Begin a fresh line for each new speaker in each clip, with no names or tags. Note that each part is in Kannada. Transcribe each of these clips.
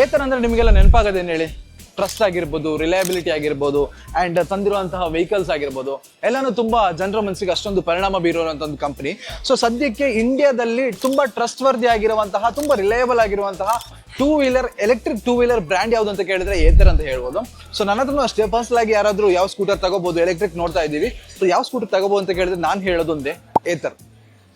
ಏತರ್ ಅಂದ್ರೆ ನಿಮಗೆಲ್ಲ ನೆನಪಾಗೋದೇನು ಹೇಳಿ? ಟ್ರಸ್ಟ್ ಆಗಿರ್ಬೋದು ರಿಲಯಬಿಲಿಟಿ ಆಗಿರ್ಬೋದು ಅಂಡ್ ತಂದಿರುವಂತಹ ವೆಹಿಕಲ್ಸ್ ಆಗಿರ್ಬೋದು. ಎಲ್ಲಾನು ತುಂಬಾ ಜನರ ಮನಸ್ಸಿಗೆ ಅಷ್ಟೊಂದು ಪರಿಣಾಮ ಬೀರುವಂಥ ಒಂದು ಕಂಪನಿ ಸೊ ಸದ್ಯಕ್ಕೆ ಇಂಡಿಯಾದಲ್ಲಿ ತುಂಬಾ ಟ್ರಸ್ಟ್ ವರ್ದಿ ಆಗಿರುವಂತಹ, ತುಂಬಾ ರಿಲಯಬಲ್ ಆಗಿರುವಂತಹ two wheeler electric two wheeler brand ಯಾವುದು ಅಂತ ಕೇಳಿದ್ರೆ ಏತರ್ ಅಂತ ಹೇಳ್ಬೋದು. ಸೊ ನನ್ನ ಹತ್ರನೂ ಅಷ್ಟೇ ಪರ್ಸನಲ್ ಆಗಿ ಯಾರಾದ್ರೂ ಯಾವ ಸ್ಕೂಟರ್ ತಗೋಬಹುದು ಎಲೆಕ್ಟ್ರಿಕ್ ನೋಡ್ತಾ ಇದ್ದೀವಿ. ಸೊ ಯಾವ ಸ್ಕೂಟರ್ ತಗೋಬೋದು ಅಂತ ಕೇಳಿದ್ರೆ ನಾನು ಹೇಳೋದೊಂದೇ ಏತರ್.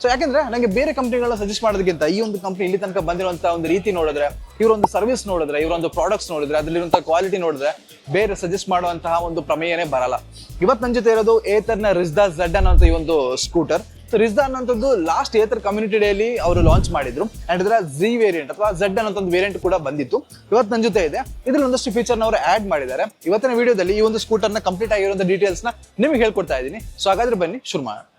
ಸೊ ಯಾಕಂದ್ರೆ ನನಗೆ ಬೇರೆ ಕಂಪ್ನಿಗಳನ್ನ ಸಜೆಸ್ಟ್ ಮಾಡೋದಕ್ಕಿಂತ ಈ ಒಂದು ಕಂಪ್ನಿ ಇಲ್ಲಿ ತನಕ ಬಂದಿರುವಂತ ಒಂದು ರೀತಿ ನೋಡಿದ್ರೆ, ಇವರೊಂದು ಸರ್ವಿಸ್ ನೋಡಿದ್ರೆ, ಇವರೊಂದು ಪ್ರಾಡಕ್ಟ್ಸ್ ನೋಡಿದ್ರೆ ಅದರಲ್ಲಿರುವಂತಹ ಕ್ವಾಲಿಟಿ ನೋಡಿದ್ರೆ ಬೇರೆ ಸಜೆಸ್ಟ್ ಮಾಡುವಂತಹ ಒಂದು ಪ್ರಮೇಯನೇ ಬರಲ್ಲ. ಇವತ್ತು ನನ್ನ ಜೊತೆ ಇರೋದು ಏತರ್ನ ರಿಸ್ದಾ ಝಡ್ ಅನ್ನೋಂಥ ಈ ಒಂದು ಸ್ಕೂಟರ್ ಸೊ ರಿಸ್ದಾ ಅನ್ನೋಂಥದ್ದು ಲಾಸ್ಟ್ ಏತರ್ ಕಮ್ಯುನಿಟಿ ಡೇಲಿ ಅವರು ಲಾಂಚ್ ಮಾಡಿದ್ರು. ಅಂಡ್ ಇದರ ಜಿ ವೇರಿಯಂಟ್ ಅಥವಾ ಝಡ್ ಅನ್ನೋ ಒಂದು ವೇರಿಯಂಟ್ ಕೂಡ ಬಂದಿತ್ತು. ಇವತ್ತು ನನ್ನ ಜೊತೆ ಇದೆ. ಇದ್ರಲ್ಲಿ ಒಂದಷ್ಟು ಫೀಚರ್ನ ಅವರು ಆಡ್ ಮಾಡಿದ್ದಾರೆ. ಇವತ್ತಿನ ವಿಡಿಯೋದಲ್ಲಿ ಈ ಒಂದು ಸ್ಕೂಟರ್ನ ಕಂಪ್ಲೀಟ್ ಆಗಿರುವಂಥ ಡೀಟೇಲ್ಸ್ನ ನಿಮಗೆ ಹೇಳ್ಕೊಡ್ತಾ ಇದ್ದೀನಿ. ಸೊ ಹಾಗಾದ್ರೆ ಬನ್ನಿ, ಶುರು ಮಾಡೋಣ.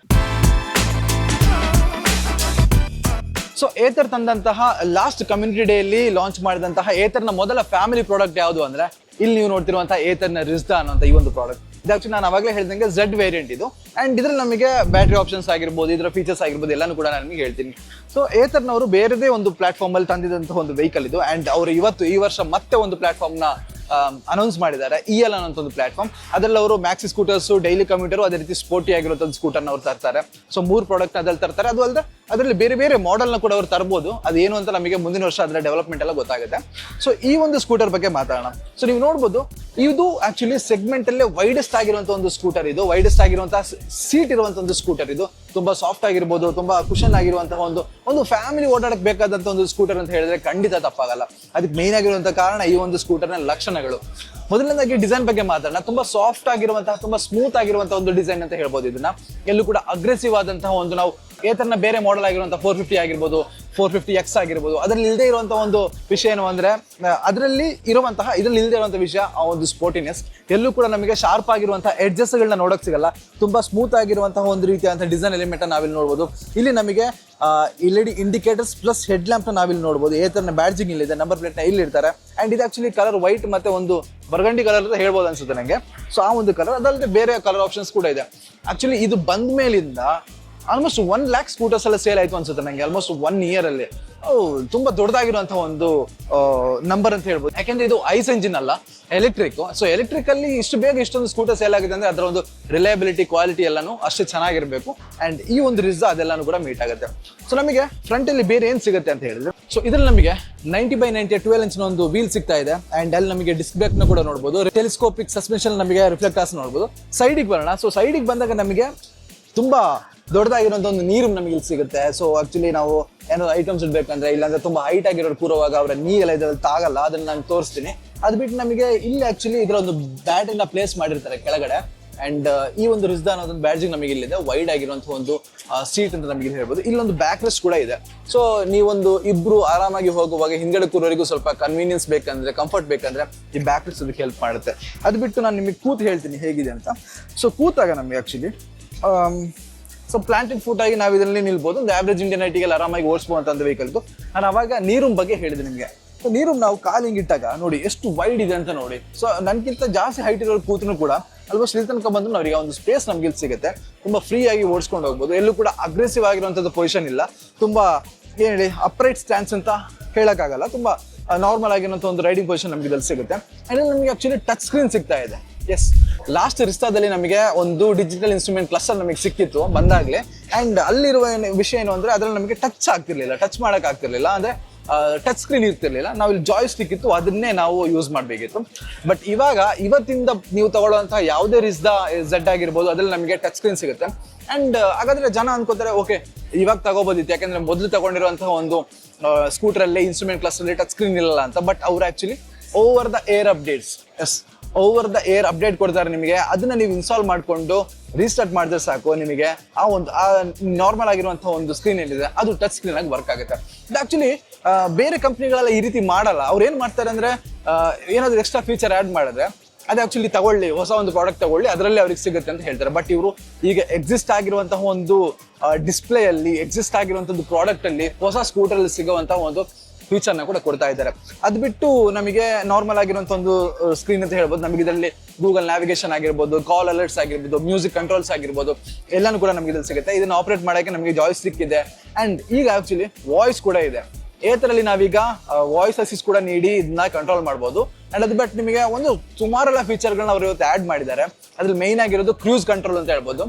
ಸೊ ಏತರ್ ತಂದಂತಹ ಲಾಸ್ಟ್ ಕಮ್ಯುನಿಟಿ ಡೇಯಲ್ಲಿ ಲಾಂಚ್ ಮಾಡಿದಂತಹ ಏತರ್ನ ಮೊದಲ ಫ್ಯಾಮಿಲಿ ಪ್ರಾಡಕ್ಟ್ ಯಾವುದು ಅಂದ್ರೆ, ಇಲ್ಲಿ ನೀವು ನೋಡ್ತಿರುವಂತಹ ಏತರ್ನ ರಿಸ್ದಾ ಅನ್ನೋಂಥ ಈ ಒಂದು ಪ್ರಾಡಕ್ಟ್ ಆಕ್ಚುಲಿ ನಾನು ಅವಾಗಲೇ ಹೇಳಿದಂಗೆ ಝಡ್ ವೇರಿಯಂಟ್ ಇದು. ಅಂಡ್ ಇದ್ರಲ್ಲಿ ನಮಗೆ ಬ್ಯಾಟ್ರಿ ಆಪ್ಷನ್ಸ್ ಆಗಿರ್ಬೋದು ಇದರ ಫೀಚರ್ಸ್ ಆಗಿರ್ಬೋದು, ಎಲ್ಲಾನು ಕೂಡ ನಾನು ನಿಮಗೆ ಹೇಳ್ತೀನಿ. ಸೊ ಏತರ್ನವರು ಬೇರೆದೇ ಒಂದು ಪ್ಲಾಟ್ಫಾರ್ಮ್ ಅಲ್ಲಿ ತಂದಿದಂತಹ ಒಂದು ವೆಹಿಕಲ್ ಇದು. ಅಂಡ್ ಅವರು ಇವತ್ತು ಈ ವರ್ಷ ಮತ್ತೆ ಒಂದು ಪ್ಲಾಟ್ಫಾರ್ಮ್ನ ಅನೌನ್ಸ್ ಮಾಡಿದ್ದಾರೆ. ಇ ಎಲ್ ಅನ್ನೋ ಒಂದು ಪ್ಲಾಟ್ಫಾರ್ಮ್ ಅದರಲ್ಲಿ ಅವರು ಮ್ಯಾಕ್ಸಿ ಸ್ಕೂಟರ್ಸ್ ಡೈಲಿ ಕಮ್ಯೂಟರ್ ಅದೇ ರೀತಿ ಸ್ಪೋರ್ಟಿ ಆಗಿರುವಂತಹ ಸ್ಕೂಟರ್ನ ಅವ್ರು ತರ್ತಾರೆ. ಸೊ ಮೂರು ಪ್ರಾಡಕ್ಟ್ ಅದ್ರಲ್ಲಿ ತರ್ತಾರೆ. ಅದು ಅಲ್ಲದೆ ಅದರಲ್ಲಿ ಬೇರೆ ಬೇರೆ ಮಾಡೆಲ್ನ ಕೂಡ ಅವ್ರು ತರ್ಬೋದು. ಅದೇನು ಅಂತ ನಮಗೆ ಮುಂದಿನ ವರ್ಷ ಅದರ ಡೆವಲಪ್ಮೆಂಟ್ ಎಲ್ಲ ಗೊತ್ತಾಗುತ್ತೆ. ಸೊ ಈ ಒಂದು ಸ್ಕೂಟರ್ ಬಗ್ಗೆ ಮಾತಾಡೋಣ. ಸೊ ನೀವು ನೋಡ್ಬೋದು, ಇದು ಆಕ್ಚುಲಿ ಸೆಗ್ಮೆಂಟ್ ಅಲ್ಲೇ ವೈಡೆಸ್ಟ್ ಆಗಿರುವಂತಹ ಒಂದು ಸ್ಕೂಟರ್ ಇದು. ವೈಡೆಸ್ಟ್ ಆಗಿರುವಂತಹ ಸೀಟ್ ಇರುವಂತ ಒಂದು ಸ್ಕೂಟರ್ ಇದು. ತುಂಬಾ ಸಾಫ್ಟ್ ಆಗಿರ್ಬೋದು, ತುಂಬಾ ಕುಶನ್ ಆಗಿರುವಂತಹ ಒಂದು ಒಂದು ಫ್ಯಾಮಿಲಿ ಓಡಾಡಕ್ಕೆ ಬೇಕಾದಂತ ಒಂದು ಸ್ಕೂಟರ್ ಅಂತ ಹೇಳಿದ್ರೆ ಖಂಡಿತ ತಪ್ಪಾಗಲ್ಲ. ಅದಕ್ಕೆ ಮೇನ್ ಆಗಿರುವಂತಹ ಕಾರಣ ಈ ಒಂದು ಸ್ಕೂಟರ್ನ ಲಕ್ಷಣಗಳು. ಮೊದಲನೇದಾಗಿ ಡಿಸೈನ್ ಬಗ್ಗೆ ಮಾತಾಡೋಣ. ತುಂಬಾ ಸಾಫ್ಟ್ ಆಗಿರುವಂತಹ, ತುಂಬಾ ಸ್ಮೂತ್ ಆಗಿರುವಂತಹ ಒಂದು ಡಿಸೈನ್ ಅಂತ ಹೇಳ್ಬೋದು ಇದನ್ನ. ಎಲ್ಲೂ ಕೂಡ ಅಗ್ರೆಸಿವ್ ಆದಂತಹ ಒಂದು ನಾವು ಏತರ್ನ ಬೇರೆ ಮಾಡೆಲ್ ಆಗಿರುವಂತಹ ಫೋರ್ ಫಿಫ್ಟಿ ಆಗಿರ್ಬೋದು ಫೋರ್ ಫಿಫ್ಟಿ ಎಕ್ಸ್ ಆಗಿರ್ಬೋದು, ಅದ್ರಲ್ಲಿ ಇಲ್ಲದೆ ಇರುವಂತಹ ಒಂದು ವಿಷಯ ಏನು ಅಂದ್ರೆ ಅದರಲ್ಲಿ ಇರುವಂತಹ, ಇದ್ರಲ್ಲಿ ಇಲ್ಲದೆ ಇರುವಂತಹ ವಿಷಯ, ಆ ಒಂದು ಸ್ಪೋರ್ಟಿನೆಸ್ ಎಲ್ಲೂ ಕೂಡ ನಮಗೆ ಶಾರ್ಪ್ ಆಗಿರುವಂತಹ ಎಡ್ಜಸ್ ಗಳನ್ನ ನೋಡಕ್ ಸಿಗಲ್ಲ. ತುಂಬಾ ಸ್ಮೂತ್ ಆಗಿರುವಂತಹ ಒಂದು ರೀತಿಯಾದಂತಹ ಡಿಸೈನ್ ಎಲಿಮೆಂಟ್ ನಾವಿಲ್ಲಿ ನೋಡ್ಬೋದು. ಇಲ್ಲಿ ನಮಗೆ L E D indicators plus head lamp ನಾವಿಲ್ಲಿ ನೋಡ್ಬೋದು. ಏತರ್ನ ಬ್ಯಾಡ್ಜಿಂಗ್ ಇಲ್ಲಿದೆ ನಂಬರ್ ಪ್ಲೇಟ್ನ ಇಲ್ಲಿರ್ತಾರೆ ಅಂಡ್ ಇದು ಆಕ್ಚುಲಿ ಕಲರ್ ವೈಟ್ ಮತ್ತೆ ಒಂದು ಬರ್ಗಂಡಿ ಕಲರ್ ಅಂತ ಹೇಳ್ಬೋದು ಅನ್ಸುತ್ತೆ ನನಗೆ ಸೊ ಆ ಒಂದು ಕಲರ್ ಅದಲ್ಲದೆ ಬೇರೆ ಕಲರ್ ಆಪ್ಷನ್ಸ್ ಕೂಡ ಇದೆ. ಆಕ್ಚುಲಿ ಇದು ಬಂದ ಮೇಲಿಂದ ಆಲ್ಮೋಸ್ಟ್ ಒನ್ ಲ್ಯಾಕ್ ಸ್ಕೂಟರ್ಸ್ ಎಲ್ಲ ಸೇಲ್ ಆಯ್ತು ಅನ್ಸುತ್ತೆ ನಂಗೆ ಆಲ್ಮೋಸ್ಟ್ ಒನ್ ಇಯರ್ ಅಲ್ಲಿ. ದೊಡ್ಡದಾಗಿರುವಂಥ ತುಂಬಾ ದೊಡ್ಡದಾಗಿರುವಂತಹ ಒಂದು ನಂಬರ್ ಅಂತ ಹೇಳ್ಬೋದು. ಯಾಕೆಂದ್ರೆ ಇದು ಐಸ್ ಎಂಜಿನ್ ಅಲ್ಲ ಎಲೆಕ್ಟ್ರಿಕ್ ಸೊ ಎಲೆಕ್ಟ್ರಿಕಲ್ಲಿ ಇಷ್ಟು ಬೇಗ ಇಷ್ಟೊಂದು ಸ್ಕೂಟರ್ ಸೇಲ್ ಆಗಿದೆ ಅಂದ್ರೆ ಅದರ ಒಂದು ರಿಲಯಬಿಲಿಟಿ ಕ್ವಾಲಿಟಿ ಎಲ್ಲಾನು ಅಷ್ಟು ಚೆನ್ನಾಗಿರ್ಬೇಕು. ಅಂಡ್ ಈ ಒಂದು ರಿಸ್ ಅದೆಲ್ಲಾನು ಕೂಡ ಮೀಟ್ ಆಗುತ್ತೆ. ಸೊ ನಮಗೆ ಫ್ರಂಟ್ ಅಲ್ಲಿ ಬೇರೆ ಏನು ಸಿಗುತ್ತೆ ಅಂತ ಹೇಳಿದ್ರೆ ಸೊ ಇದ್ರಲ್ಲಿ ನಮಗೆ ninety by ninety twelve inch ಒಂದು ವೀಲ್ ಸಿಗ್ತಾ ಇದೆ. ಅಂಡ್ ಅಲ್ಲಿ ನಮಗೆ ಡಿಸ್ಕ್ ಬ್ರೇಕ್ನ ಕೂಡ ನೋಡಬಹುದು ಟೆಲಿಸ್ಕೋಪಿಕ್ ಸಸ್ಪೆನ್ಷನ್ ನಮಗೆ ರಿಫ್ಲೆಕ್ಟಾಸ್ ನೋಡಬಹುದು ಸೈಡಿಗೆ ಬರೋಣ. ಸೊ ಸೈಡಿಗೆ ಬಂದಾಗ ನಮಗೆ ತುಂಬಾ ದೊಡ್ಡದಾಗಿರುವಂತ ಒಂದು ನೀರು ನಮಗೆ ಇಲ್ಲಿ ಸಿಗುತ್ತೆ. ಸೊ ಆಕ್ಚುಲಿ ನಾವು ಏನಾದ್ರು ಐಟಮ್ಸ್ ಇಡ್ಬೇಕಂದ್ರೆ, ಇಲ್ಲಾಂದ್ರೆ ತುಂಬಾ ಹೈಟ್ ಆಗಿರೋರು ಕೂರುವಾಗ ಅವರ ನೀರೆಲ್ಲ ಇದ್ರಲ್ಲಿ ತಾಗಲ್ಲ, ಅದನ್ನ ನಾನು ತೋರಿಸ್ತೀನಿ. ಅದು ಬಿಟ್ಟು ನಮಗೆ ಇಲ್ಲಿ ಆಕ್ಚುಲಿ ಇದರ ಒಂದು ಬ್ಯಾಟನ್ನು ಪ್ಲೇಸ್ ಮಾಡಿರ್ತಾರೆ ಕೆಳಗಡೆ. ಅಂಡ್ ಈ ಒಂದು ರಿಸ್ದ ಅನ್ನೋದೊಂದು ಬ್ಯಾಡ್ಜಿಂಗ್ ನಮಗೆ ಇಲ್ಲಿದೆ ವೈಡ್ ಆಗಿರುವಂಥ ಒಂದು ಸೀಟ್ ಅಂತ ನಮಗೆ ಹೇಳ್ಬೋದು. ಇಲ್ಲೊಂದು ಬ್ಯಾಕ್ ರೆಸ್ಟ್ ಕೂಡ ಇದೆ. ಸೊ ನೀವೊಂದು ಇಬ್ರು ಆರಾಮಾಗಿ ಹೋಗುವಾಗ ಹಿಂದ್ಗಡೆ ಕೂರೋರಿಗೂ ಸ್ವಲ್ಪ ಕನ್ವೀನಿಯನ್ಸ್ ಬೇಕಂದ್ರೆ ಕಂಫರ್ಟ್ ಬೇಕಂದ್ರೆ ಈ ಬ್ಯಾಕ್ ರೆಸ್ಟ್ ಅದಕ್ಕೆ ಹೆಲ್ಪ್ ಮಾಡುತ್ತೆ. ಅದು ಬಿಟ್ಟು ನಾನು ನಿಮಗೆ ಕೂತ್ ಹೇಳ್ತೀನಿ ಹೇಗಿದೆ ಅಂತ. ಸೊ ಕೂತಾಗ ನಮಗೆ ಆಕ್ಚುಲಿ ಸೊ ಪ್ಲಾಂಟೆಡ್ ಫುಡ್ ಆಗಿ ನಾವು ಇದರಲ್ಲಿ ನಿಲ್ಬೋದು. ಒಂದು ಆವ್ರೇಜ್ ಇಂಡಿಯನ್ ಐಟಿಗೆಲ್ಲ ಆರಾಮಾಗಿ ಅಂತ ವೆಹಿಕಲ್ ನಾನು ಅವಾಗ ನೀರುಮ್ ಬಗ್ಗೆ ಹೇಳಿದೆ ನಿಮಗೆ. ಸೊ ನೀರು ನಾವು ಕಾಲು ಹಿಂಗಿಟ್ಟಾಗ ನೋಡಿ ಎಷ್ಟು ವೈಡ್ ಇದೆ ಅಂತ ನೋಡಿ. ಸೊ ನನ್ಗಿಂತ ಜಾಸ್ತಿ ಹೈಟ್ ಇರೋ ಕೂತನು ಕೂಡ ಆಲ್ಮೋಸ್ಟ್ ಇಲ್ಲಿ ತನಕ ಬಂದ್ರು ಅವರಿಗೆ ಒಂದು ಸ್ಪೇಸ್ ನಮ್ಗೆ ಇಲ್ಲಿ ಸಿಗುತ್ತೆ. ತುಂಬಾ ಫ್ರೀ ಆಗಿ ಓಡಿಸ್ಕೊಂಡು ಹೋಗ್ಬೋದು. ಎಲ್ಲೂ ಕೂಡ ಅಗ್ರೆಸಿವ್ ಆಗಿರುವಂತದ್ದು ಪೊಸಿಷನ್ ಇಲ್ಲ. ತುಂಬಾ ಏನ್ ಹೇಳಿ ಅಪ್ರೈಟ್ ಸ್ಟ್ಯಾನ್ಸ್ ಅಂತ ಹೇಳೋಕ್ಕಾಗಲ್ಲ. ತುಂಬಾ ನಾರ್ಮಲ್ ಆಗಿರುವಂತ ಒಂದು ರೈಡಿಂಗ್ ಪೊಸಿಷನ್ ನಮ್ಗೆ ಇಲ್ಲಿ ಸಿಗುತ್ತೆ. ಆ್ಯಂಡ್ ನಮಗೆ ಆಕ್ಚುಲಿ ಟಚ್ ಸ್ಕ್ರೀನ್ ಸಿಗ್ತಾ ಇದೆ. ಎಸ್ ಲಾಸ್ಟ್ ರಿಸ್ತಾದಲ್ಲಿ ನಮಗೆ ಒಂದು ಡಿಜಿಟಲ್ ಇನ್ಸ್ಟ್ರೂಮೆಂಟ್ ಕ್ಲಸ್ಟರ್ ನಮಗೆ ಸಿಕ್ಕಿತ್ತು, ಬಂದಾಗಲೇ. ಅಂಡ್ ಅಲ್ಲಿರುವ ವಿಷಯ ಏನು ಅಂದ್ರೆ, ಅದ್ರಲ್ಲಿ ನಮಗೆ ಟಚ್ ಆಗ್ತಿರ್ಲಿಲ್ಲ ಟಚ್ ಮಾಡಕ್ ಅಂದರೆ ಟಚ್ ಸ್ಕ್ರೀನ್ ಇರ್ತಿರ್ಲಿಲ್ಲ. ನಾವು ಇಲ್ಲಿ ಜಾಯ್ ಸ್ಟಿಕ್ ಇತ್ತು, ಅದನ್ನೇ ನಾವು ಯೂಸ್ ಮಾಡಬೇಕಿತ್ತು. ಬಟ್ ಇವಾಗ, ಇವತ್ತಿಂದ ನೀವು ತಗೊಳ್ಳುವಂತಹ ಯಾವುದೇ ರಿಸ್ದ ಝಡ್ ಆಗಿರ್ಬೋದು, ಅದ್ರಲ್ಲಿ ನಮಗೆ ಟಚ್ ಸ್ಕ್ರೀನ್ ಸಿಗುತ್ತೆ. ಅಂಡ್ ಹಾಗಾದ್ರೆ ಜನ ಅನ್ಕೋತಾರೆ ಓಕೆ ಇವಾಗ ತಗೋಬೋದಿತ್ತು. ಯಾಕಂದ್ರೆ ಮೊದಲು ತಗೊಂಡಿರುವಂತಹ ಒಂದು ಸ್ಕೂಟರ್ ಅಲ್ಲಿ ಇನ್ಸ್ಟ್ರೂಮೆಂಟ್ ಕ್ಲಾಸ್ ಅಲ್ಲಿ ಟಚ್ ಸ್ಕ್ರೀನ್ ಇಲ್ಲ ಅಂತ. ಬಟ್ ಅವ್ರು actually over the air updates as over the air update ಕೊಡ್ತಾರೆ ನಿಮಗೆ. ಅದನ್ನ ನೀವು ಇನ್ಸ್ಟಾಲ್ ಮಾಡಿಕೊಂಡು ರೀಸ್ಟಾರ್ಟ್ ಮಾಡಿದ್ರೆ ಸಾಕು ನಿಮಗೆ. ಆ ಒಂದು, ಆ ನಾರ್ಮಲ್ ಆಗಿರುವಂತಹ ಒಂದು ಸ್ಕ್ರೀನ್ ಏನಿದೆ ಅದು ಟಚ್ ಸ್ಕ್ರೀನ್ ಆಗಿ ವರ್ಕ್ ಆಗುತ್ತೆ. ಇದು ಆಕ್ಚುಲಿ ಬೇರೆ ಕಂಪ್ನಿಗಳೆಲ್ಲ ಈ ರೀತಿ ಮಾಡಲ್ಲ. ಅವ್ರು ಏನು ಮಾಡ್ತಾರೆ ಅಂದ್ರೆ ಏನಾದ್ರು ಎಕ್ಸ್ಟ್ರಾ ಫೀಚರ್ ಆಡ್ ಮಾಡಿದ್ರೆ, ಅದು ಆಕ್ಚುಲಿ ತಗೊಳ್ಳಿ, ಹೊಸ ಒಂದು ಪ್ರಾಡಕ್ಟ್ ತಗೊಳ್ಳಿ, ಅದರಲ್ಲಿ ಅವ್ರಿಗೆ ಸಿಗುತ್ತೆ ಅಂತ ಹೇಳ್ತಾರೆ. ಬಟ್ ಇವರು ಈಗ ಎಕ್ಸಿಸ್ಟ್ ಆಗಿರುವಂತಹ ಒಂದು ಡಿಸ್ಪ್ಲೇ ಅಲ್ಲಿ ಎಕ್ಸಿಸ್ಟ್ ಆಗಿರುವಂತಹ ಪ್ರಾಡಕ್ಟ್ ಅಲ್ಲಿ, ಹೊಸ ಸ್ಕೂಟರ್ ಅಲ್ಲಿ ಸಿಗುವಂತಹ ಒಂದು ಫೀಚರ್ನ ಕೂಡ ಕೊಡ್ತಾ ಇದ್ದಾರೆ. ಅದ್ ಬಿಟ್ಟು ನಮಗೆ ನಾರ್ಮಲ್ ಆಗಿರುವಂತ ಒಂದು ಸ್ಕ್ರೀನ್ ಅಂತ ಹೇಳ್ಬೋದು. ನಮಗೆ ಇದರಲ್ಲಿ ಗೂಗಲ್ ನ್ಯಾವಿಗೇಷನ್ ಆಗಿರ್ಬೋದು ಕಾಲ್ ಅಲರ್ಟ್ಸ್ ಆಗಿರ್ಬೋದು ಮ್ಯೂಸಿಕ್ ಕಂಟ್ರೋಲ್ಸ್ ಆಗಿರ್ಬೋದು, ಎಲ್ಲಾನು ಕೂಡ ನಮಗೆ ಇದ್ರಲ್ಲಿ ಸಿಗುತ್ತೆ. ಇದನ್ನ ಆಪರೇಟ್ ಮಾಡೋಕೆ ನಮಗೆ ಜಾಯ್ ಸ್ಟಿಕ್ ಇದೆ. ಅಂಡ್ ಈಗ ಆಕ್ಚುಲಿ ವಾಯ್ಸ್ ಕೂಡ ಇದೆ. ಏತರಲ್ಲಿ ನಾವೀಗ ವಾಯ್ಸ್ ಅಸಿಸ್ ಕೂಡ ನೀಡಿ ಇದನ್ನ ಕಂಟ್ರೋಲ್ ಮಾಡ್ಬೋದು. ಅಂಡ್ ಅದು ಬಟ್ ನಿಮಗೆ ಒಂದು ಸುಮಾರೆಲ್ಲ ಫೀಚರ್ಗಳನ್ನ ಅವರು ಇವತ್ತು ಆಡ್ ಮಾಡಿದ್ದಾರೆ. ಅದ್ರಲ್ಲಿ ಮೈನ್ ಆಗಿರೋದು ಕ್ರೂಸ್ ಕಂಟ್ರೋಲ್ ಅಂತ ಹೇಳ್ಬೋದು.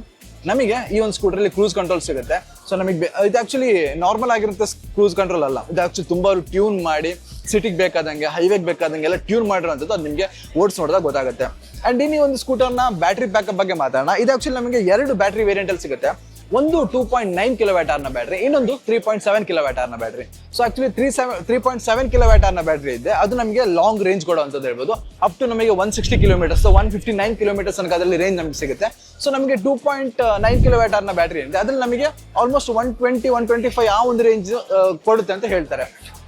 ನಮಗೆ ಈ ಒಂದು ಸ್ಕೂಟರಲ್ಲಿ ಕ್ರೂಸ್ ಕಂಟ್ರೋಲ್ ಸಿಗುತ್ತೆ. ಸೊ ನಮಗೆ ಇದು ಆಕ್ಚುಲಿ ನಾರ್ಮಲ್ ಆಗಿರುತ್ತೆ ಕ್ರೂಸ್ ಕಂಟ್ರೋಲ್ ಅಲ್ಲ. ಇದು ಆಕ್ಚುಲಿ ತುಂಬಾ ಟ್ಯೂನ್ ಮಾಡಿ ಸಿಟಿಗೆ ಬೇಕಾದಂಗೆ ಹೈವೇಗೆ ಬೇಕಾದಂಗೆ ಎಲ್ಲ ಟ್ಯೂನ್ ಮಾಡಿರೋಂಥದ್ದು ಅದು ನಿಮಗೆ ಓಡಿಸ್ ನೋಡಿದಾಗ ಗೊತ್ತಾಗುತ್ತೆ. ಅಂಡ್ ಇನ್ನು ಒಂದು ಸ್ಕೂಟರ್ನ ಬ್ಯಾಟ್ರಿ ಬ್ಯಾಕಪ್ ಬಗ್ಗೆ ಮಾತಾಡೋಣ. ಇದು ಆಕ್ಚುಲಿ ನಮಗೆ ಎರಡು ಬ್ಯಾಟ್ರಿ ವೇರಿಯಂಟಲ್ಲಿ ಸಿಗುತ್ತೆ. ಒಂದು ಟೂ ಪಾಯಿಂಟ್ ನೈನ್ ಕಿಲೋ ವ್ಯಾಟ್ನ ಬ್ಯಾಟ್ರಿ ಇನ್ನೊಂದು three point seven kilo ವ್ಯಾಟ್ನ battery so actually three seven three point seven kilo ವ್ಯಾಟ್ನ battery ಇದೆ. ಅದು ನಮಗೆ ಲಾಂಗ್ ರೇಂಜ್ ಕೊಡೋ ಅಂತ ಹೇಳ್ಬೋದು. ಅಪ್ ಟು ನಮಗೆ one sixty kilometres one fifty nine kilometres ತನಕ ಅದರಲ್ಲಿ ರೇಂಜ್ ನಮಗೆ ಸಿಗುತ್ತೆ. ಸೊ ನಮಗೆ ಟೂ ಪಾಯಿಂಟ್ ನೈನ್ ಕಿಲೋ ವ್ಯಾಟ್ನ ಬ್ಯಾಟ್ರಿ ಇದೆ. ಅದ್ರಲ್ಲಿ ನಮಗೆ almost one twenty one twenty five ಆ ಒಂದು ರೇಂಜ್ ಕೊಡುತ್ತೆ ಅಂತ ಹೇಳ್ತಾರೆ.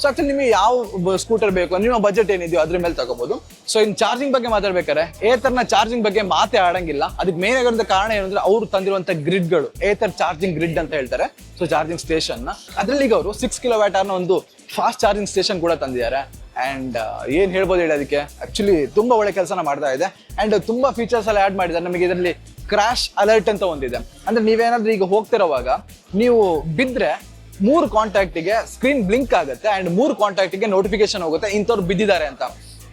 ಆಕ್ಚುಲಿ ನಿಮಗೆ ಯಾವ ಸ್ಕೂಟರ್ ಬೇಕು? ನಿಮ್ಮ ಬಜೆಟ್ ಏನಿದೆಯೋ ಅದ್ರ ಮೇಲೆ ತಗೋಬಹುದು ಸೊ ಇನ್ ಚಾರ್ಜಿಂಗ್ ಬಗ್ಗೆ ಮಾತಾಡ್ಬೇಕಾದ್ರೆ ಏತರ್ನ ಚಾರ್ಜಿಂಗ್ ಬಗ್ಗೆ ಮಾತೇ ಆಡಂಗಿಲ್ಲ. ಅದಕ್ಕೆ ಮೇನ್ ಆಗಿರೋ ಕಾರಣ ಏನಂದ್ರೆ ಅವ್ರು ತಂದಿರುವಂತ ಗ್ರಿಡ್ಗಳು ಏತರ್ ಚಾರ್ಜಿಂಗ್ ಗ್ರಿಡ್ ಅಂತ ಹೇಳ್ತಾರೆ. ಸೊ ಚಾರ್ಜಿಂಗ್ ಸ್ಟೇಷನ್ ಅದ್ರಲ್ಲಿ ಈಗ ಅವರು ಸಿಕ್ಸ್ ಕಿಲೋ ವ್ಯಾಟ್ ಒಂದು ಫಾಸ್ಟ್ ಚಾರ್ಜಿಂಗ್ ಸ್ಟೇಷನ್ ಕೂಡ ತಂದಿದ್ದಾರೆ. ಅಂಡ್ ಏನ್ ಹೇಳ್ಬೋದು ಹೇಳಿ ಅದಕ್ಕೆ? ಆಕ್ಚುಲಿ ತುಂಬಾ ಒಳ್ಳೆ ಕೆಲಸನ ಮಾಡ್ತಾ ಇದೆ. ಅಂಡ್ ತುಂಬಾ ಫೀಚರ್ಸ್ ಎಲ್ಲ ಆಡ್ ಮಾಡಿದ್ದಾರೆ. ನಮಗೆ ಇದರಲ್ಲಿ ಕ್ರಾಶ್ ಅಲರ್ಟ್ ಅಂತ ಒಂದಿದೆ. ಅಂದ್ರೆ ನೀವೇನಾದ್ರೂ ಈಗ ಹೋಗ್ತಿರೋವಾಗ, ನೀವು ಬಿದ್ರೆ ಮೂರು ಕಾಂಟ್ಯಾಕ್ಟಿಗೆ ಸ್ಕ್ರೀನ್ ಬ್ಲಿಂಕ್ ಆಗುತ್ತೆ ಅಂಡ್ ಮೂರು ಕಾಂಟ್ಯಾಕ್ಟಿಗೆ ನೋಟಿಫಿಕೇಶನ್ ಹೋಗುತ್ತೆ, ಇಂಥವ್ರು ಬಿದ್ದಿದ್ದಾರೆ ಅಂತ.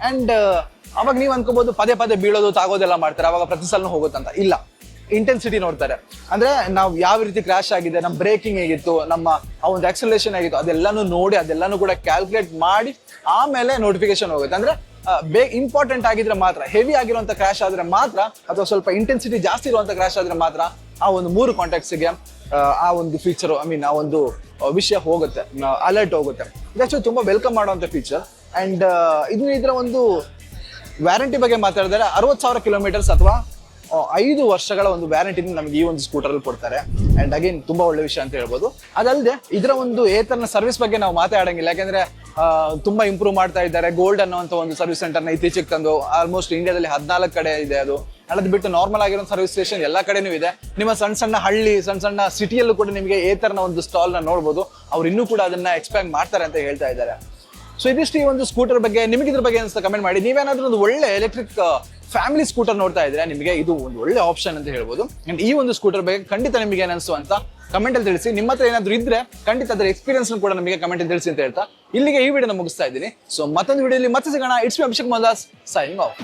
ಅಂಡ್ ಅವಾಗ ನೀವು ಅನ್ಕೋಬಹುದು ಪದೇ ಪದೇ ಬೀಳೋದು, ತಾಗೋದೆಲ್ಲ ಮಾಡ್ತಾರೆ, ಅವಾಗ ಪ್ರತಿ ಸಲ ಹೋಗುತ್ತಂತ. ಇಲ್ಲ. ಇಂಟೆನ್ಸಿಟಿ ನೋಡ್ತಾರೆ. ಅಂದ್ರೆ ನಾವು ಯಾವ ರೀತಿ ಕ್ರಾಶ್ ಆಗಿದೆ ನಮ್ಮ ಬ್ರೇಕಿಂಗ್ ಹೇಗಿತ್ತು, ನಮ್ಮ, ಆ ಒಂದು ಆಕ್ಸಲೇಷನ್ ಆಗಿತ್ತು ಅದೆಲ್ಲಾನು ನೋಡಿ, ಅದೆಲ್ಲಾನು ಕೂಡ ಕ್ಯಾಲ್ಕುಲೇಟ್ ಮಾಡಿ, ಆಮೇಲೆ ನೋಟಿಫಿಕೇಶನ್ ಹೋಗುತ್ತೆ. ಅಂದ್ರೆ ಬೇ ಇಂಪಾರ್ಟೆಂಟ್ ಆಗಿದ್ರೆ ಮಾತ್ರ ಹೆವಿ ಆಗಿರುವಂತ ಕ್ರಾಶ್ ಆದ್ರೆ ಮಾತ್ರ, ಅಥವಾ ಸ್ವಲ್ಪ ಇಂಟೆನ್ಸಿಟಿ ಜಾಸ್ತಿ ಇರುವಂತ ಕ್ರಾಶ್ ಆದ್ರೆ ಮಾತ್ರ, ಆ ಒಂದು ಮೂರು ಕಾಂಟ್ಯಾಕ್ಟ್ಸ್ಗೆ ಆ ಒಂದು ಫೀಚರ್ ಐ ಮೀನ್ ಆ ಒಂದು ವಿಷಯ ಹೋಗುತ್ತೆ ಅಲರ್ಟ್ ಹೋಗುತ್ತೆ. ಇದು ತುಂಬಾ ವೆಲ್ಕಮ್ ಮಾಡುವಂಥ ಫೀಚರ್ ಅಂಡ್ ಇದು ಇದರ ಒಂದು ವ್ಯಾರಂಟಿ ಬಗ್ಗೆ ಮಾತಾಡಿದರೆ ಅರವತ್ತು ಸಾವಿರ ಕಿಲೋಮೀಟರ್ಸ್ ಅಥವಾ ಐದು ವರ್ಷಗಳ ಒಂದು ವ್ಯಾರಂಟಿನ ನಮಗೆ ಈ ಒಂದು ಸ್ಕೂಟರಲ್ಲಿ ಕೊಡ್ತಾರೆ. ಅಂಡ್ ಅಗೇನ್ ತುಂಬಾ ಒಳ್ಳೆ ವಿಷಯ ಅಂತ ಹೇಳ್ಬೋದು. ಅದಲ್ಲದೆ ಇದರ ಒಂದು ಏತರ್ನ ಸರ್ವಿಸ್ ಬಗ್ಗೆ ನಾವು ಮಾತಾಡಂಗಿಲ್ಲ. ಯಾಕಂದ್ರೆ ತುಂಬಾ ಇಂಪ್ರೂವ್ ಮಾಡ್ತಾ ಇದ್ದಾರೆ. ಗೋಲ್ಡ್ ಅನ್ನುವಂತ ಒಂದು ಸರ್ವಿಸ್ ಸೆಂಟರ್ನ ಇತ್ತೀಚೆಗೆ ತಂದು ಆಲ್ಮೋಸ್ಟ್ ಇಂಡಿಯಾದಲ್ಲಿ ಹದಿನಾಲ್ಕು ಕಡೆ ಇದೆ ಅದು. ಅದು ಬಿಟ್ಟು ನಾರ್ಮಲ್ ಆಗಿರೋ ಸರ್ವಿಸ್ ಸ್ಟೇಷನ್ ಎಲ್ಲ ಕಡೆನೂ ಇದೆ. ನಿಮ್ಮ ಸಣ್ಣ ಸಣ್ಣ ಹಳ್ಳಿ, ಸಣ್ಣ ಸಣ್ಣ ಸಿಟಿಯಲ್ಲೂ ಕೂಡ ನಿಮಗೆ ಏತರ್ನ ಒಂದು ಸ್ಟಾಲ್ನ ನೋಡ್ಬೋದು. ಅವ್ರು ಇನ್ನೂ ಕೂಡ ಅದನ್ನ ಎಕ್ಸ್ಪ್ಯಾಂಡ್ ಮಾಡ್ತಾರೆ ಅಂತ ಹೇಳ್ತಾ ಇದ್ದಾರೆ. ಸೊ ಇದಿಷ್ಟು ಈ ಒಂದು ಸ್ಕೂಟರ್ ಬಗ್ಗೆ ನಿಮಗೆ ಇದ್ರ ಬಗ್ಗೆ ಅನಿಸ್ತಾ ಕಮೆಂಟ್ ಮಾಡಿ. ನೀವೇನಾದ್ರೂ ಒಂದು ಒಳ್ಳೆ ಎಲೆಕ್ಟ್ರಿಕ್ ಫ್ಯಾಮಿಲಿ ಸ್ಕೂಟರ್ ನೋಡ್ತಾ ಇದ್ರೆ ನಿಮಗೆ ಇದು ಒಂದು ಒಳ್ಳೆ ಆಪ್ಷನ್ ಅಂತ ಹೇಳ್ಬೋದು. ಅಂಡ್ ಈ ಒಂದು ಸ್ಕೂಟರ್ ಬಗ್ಗೆ ಖಂಡಿತ ನಿಮಗೆ ಏನಿಸ್ತು ಅಂತ ಕಮೆಂಟ್ ಅಲ್ಲಿ ತಿಳಿಸಿ. ನಿಮ್ಮ ಹತ್ರ ಏನಾದ್ರು ಇದ್ರೆ ಖಂಡಿತ ಅದರ ಎಕ್ಸ್ಪೀರಿಯನ್ಸ್ ಕೂಡ ನಮಗೆ ಕಮೆಂಟ್ ತಿಳಿಸಿ ಅಂತ ಹೇಳ್ತಾ ಇಲ್ಲಿಗೆ ಈ ವಿಡಿಯೋನ ಮುಗಿಸ್ತಾ ಇದ್ದೀನಿ. ಸೊ ಮತ್ತೊಂದು ವಿಡಿಯೋಲಿ ಮತ್ತೆ ಸಿಗೋಣ. It's Abhishek Maldas signing off